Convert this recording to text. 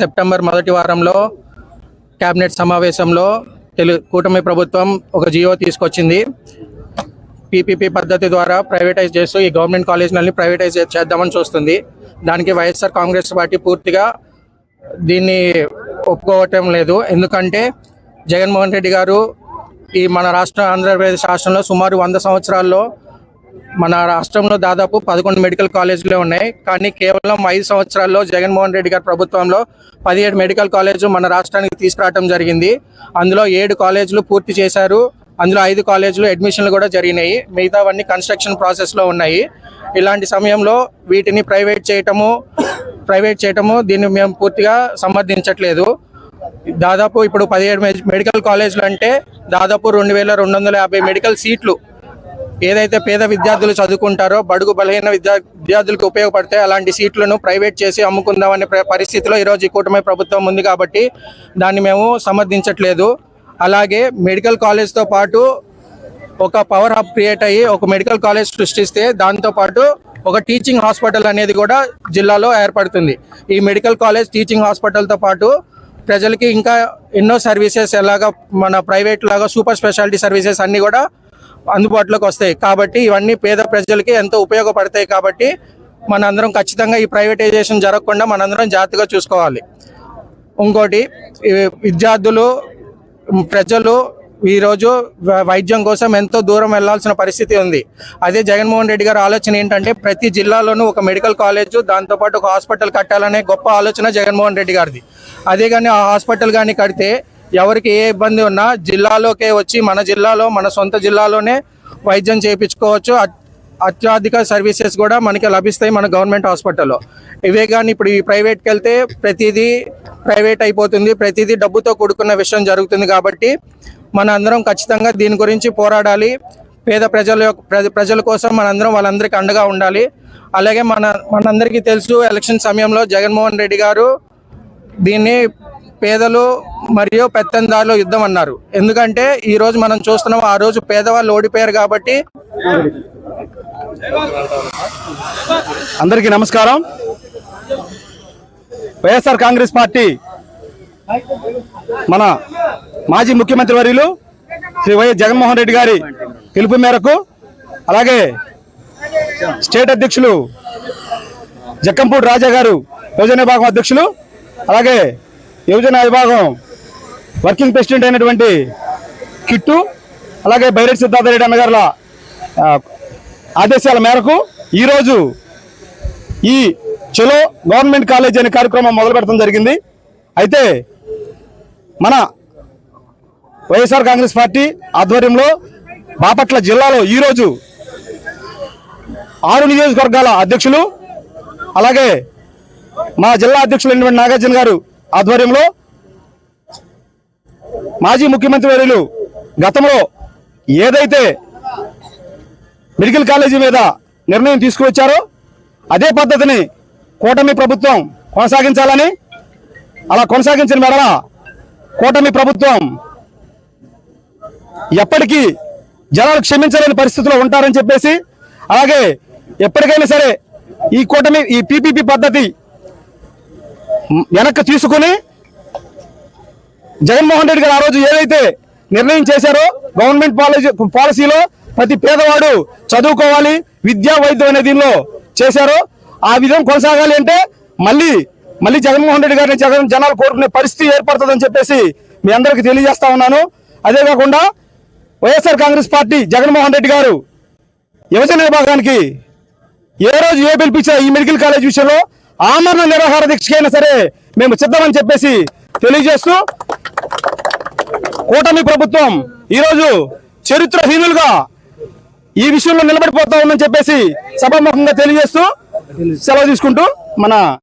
September మొదటి వారంలో cabinet సమావేశంలో తెలు కూటమి ప్రభుత్వం ఒక జియో తీసుకొచ్చింది. పీపీపీ పద్ధతి ద్వారా ప్రైవేటైజ్ చేస్తూ ఈ గవర్నమెంట్ కాలేజీలని ప్రైవేటైజ్ చేద్దామని చూస్తుంది. దానికి వైఎస్ఆర్ కాంగ్రెస్ పార్టీ పూర్తిగా దీన్ని ఒప్పుకోవటం లేదు. ఎందుకంటే జగన్మోహన్ రెడ్డి గారు ఈ మన రాష్ట్ర ఆంధ్రప్రదేశ్ రాష్ట్రంలో సుమారు వంద సంవత్సరాల్లో మన రాష్ట్రంలో దాదాపు పదకొండు మెడికల్ కాలేజీలు ఉన్నాయి. కానీ కేవలం ఐదు సంవత్సరాల్లో జగన్మోహన్ రెడ్డి గారి ప్రభుత్వంలో పదిహేడు మెడికల్ కాలేజీలు మన రాష్ట్రానికి తీసుకురావడం జరిగింది. అందులో ఏడు కాలేజీలు పూర్తి చేశారు. అందులో ఐదు కాలేజీలు అడ్మిషన్లు కూడా జరిగినాయి. మిగతావన్నీ కన్స్ట్రక్షన్ ప్రాసెస్లో ఉన్నాయి. ఇలాంటి సమయంలో వీటిని ప్రైవేట్ చేయటము ప్రైవేట్ చేయటము దీన్ని మేము పూర్తిగా సమర్థించట్లేదు. దాదాపు ఇప్పుడు పదిహేడు మె- మెడికల్ కాలేజీలు అంటే దాదాపు రెండు వేల రెండు వందల యాభై మెడికల్ సీట్లు ఏదైతే పేద విద్యార్థులు చదువుకుంటారో బడుగు బలహీన విద్యా విద్యార్థులకు ఉపయోగపడితే అలాంటి సీట్లను ప్రైవేట్ చేసి అమ్ముకుందామనే పరిస్థితిలో ఈరోజు ఈ కూటమి ప్రభుత్వం ఉంది కాబట్టి దాన్ని మేము సమర్థించట్లేదు. అలాగే మెడికల్ కాలేజ్తో పాటు ఒక పవర్ హబ్ క్రియేట్ అయ్యి ఒక మెడికల్ కాలేజ్ సృష్టిస్తే దాంతోపాటు ఒక టీచింగ్ హాస్పిటల్ అనేది కూడా జిల్లాలో ఏర్పడుతుంది. ఈ మెడికల్ కాలేజ్ టీచింగ్ హాస్పిటల్తో పాటు ప్రజలకి ఇంకా ఎన్నో సర్వీసెస్ ఎలాగా మన ప్రైవేట్ లాగా సూపర్ స్పెషాలిటీ సర్వీసెస్ అన్నీ కూడా అందుబాటులోకి వస్తాయి. కాబట్టి ఇవన్నీ పేద ప్రజలకి ఎంతో ఉపయోగపడతాయి కాబట్టి మనందరం ఖచ్చితంగా ఈ ప్రైవేటైజేషన్ జరగకుండా మనందరం జాగ్రత్తగా చూసుకోవాలి. ఇంకోటి విద్యార్థులు ప్రజలు ఈరోజు వైద్యం కోసం ఎంతో దూరం వెళ్ళాల్సిన పరిస్థితి ఉంది. అదే జగన్మోహన్ రెడ్డి గారి ఆలోచన ఏంటంటే ప్రతి జిల్లాలోనూ ఒక మెడికల్ కాలేజ్ దాంతోపాటు ఒక హాస్పిటల్ కట్టాలనే గొప్ప ఆలోచన జగన్మోహన్ రెడ్డి గారిది. అదే కానీ ఆ హాస్పిటల్ కానీ కడితే ఎవరికి ఏ ఇబ్బంది ఉన్నా జిల్లాలోకే వచ్చి మన జిల్లాలో మన సొంత జిల్లాలోనే వైద్యం చేయించుకోవచ్చు. అత్యాధిక సర్వీసెస్ కూడా మనకి లభిస్తాయి మన గవర్నమెంట్ హాస్పిటల్లో. ఇవే కానీ ఇప్పుడు ఈ ప్రైవేట్కి వెళ్తే ప్రతిదీ ప్రైవేట్ అయిపోతుంది. ప్రతిదీ డబ్బుతో కూడుకున్న విషయం జరుగుతుంది కాబట్టి మన అందరం ఖచ్చితంగా దీని గురించి పోరాడాలి. పేద ప్రజల యొక్క ప్రజ- ప్రజల కోసం మనందరం వాళ్ళందరికీ అండగా ఉండాలి. అలాగే మన మనందరికీ తెలుసు ఎలక్షన్ సమయంలో జగన్మోహన్ రెడ్డి గారు దీన్ని పేదలు మరియు పెత్తందారులు యుద్ధం అన్నారు. ఎందుకంటే ఈ రోజు మనం చూస్తున్నాం ఆ రోజు పేదవాళ్ళు ఓడిపోయారు కాబట్టి అందరికీ నమస్కారం. వైఎస్ఆర్ కాంగ్రెస్ పార్టీ మన మాజీ ముఖ్యమంత్రి వర్యులు శ్రీ వైఎస్ జగన్మోహన్ రెడ్డి గారి పిలుపు మేరకు అలాగే స్టేట్ అధ్యక్షులు జక్కంపూడి రాజా గారు యువజన విభాగం అధ్యక్షులు అలాగే యువజన విభాగం వర్కింగ్ ప్రెసిడెంట్ అయినటువంటి కిట్టు అలాగే బైరెడ్డి సిద్ధార్థ రెడ్డి అన్నగారుల ఆదేశాల మేరకు ఈరోజు ఈ చలో గవర్నమెంట్ కాలేజ్ అనే కార్యక్రమం మొదలు పెట్టడం జరిగింది. అయితే మన వైఎస్ఆర్ కాంగ్రెస్ పార్టీ ఆధ్వర్యంలో బాపట్ల జిల్లాలో ఈరోజు ఆరు నియోజకవర్గాల అధ్యక్షులు అలాగే మా జిల్లా అధ్యక్షులైనటువంటి నాగార్జున గారు ఆధ్వర్యంలో మాజీ ముఖ్యమంత్రి వర్యులు గతంలో ఏదైతే మెడికల్ కాలేజీ మీద నిర్ణయం తీసుకువచ్చారో అదే పద్ధతిని కూటమి ప్రభుత్వం కొనసాగించాలని అలా కొనసాగించిన మెడల కూటమి ప్రభుత్వం ఎప్పటికీ జనాలు క్షమించలేని పరిస్థితిలో ఉంటారని చెప్పేసి అలాగే ఎప్పటికైనా సరే ఈ కూటమి ఈ పీపీపీ పద్ధతి వెనక్కి తీసుకుని జగన్మోహన్ రెడ్డి గారు ఆ రోజు ఏదైతే నిర్ణయం చేశారో గవర్నమెంట్ పాలసీ పాలసీలో ప్రతి పేదవాడు చదువుకోవాలి విద్యా వైద్యం అనే దీనిలో చేశారో ఆ విధం కొనసాగాలి అంటే మళ్ళీ మళ్ళీ జగన్మోహన్ రెడ్డి గారిని జగన్ జనాలు కోరుకునే పరిస్థితి ఏర్పడుతుందని చెప్పేసి మీ అందరికీ తెలియజేస్తా ఉన్నాను. అదే కాకుండా YSR Congress party Jaganmohan Reddy గారు యువజన విభాగానికి ఏ రోజు ఏ పిలిపించారు ఈ మెడికల్ కాలేజ్ విషయంలో ఆమరణ నిరాహార దీక్షకైనా సరే మేము సిద్ధమని చెప్పేసి తెలియజేస్తూ కూటమి ప్రభుత్వం ఈరోజు చరిత్రహీనులుగా ఈ విషయంలో నిలబడిపోతా ఉందని చెప్పేసి సభాముఖంగా తెలియజేస్తూ సెలవు తీసుకుంటూ మన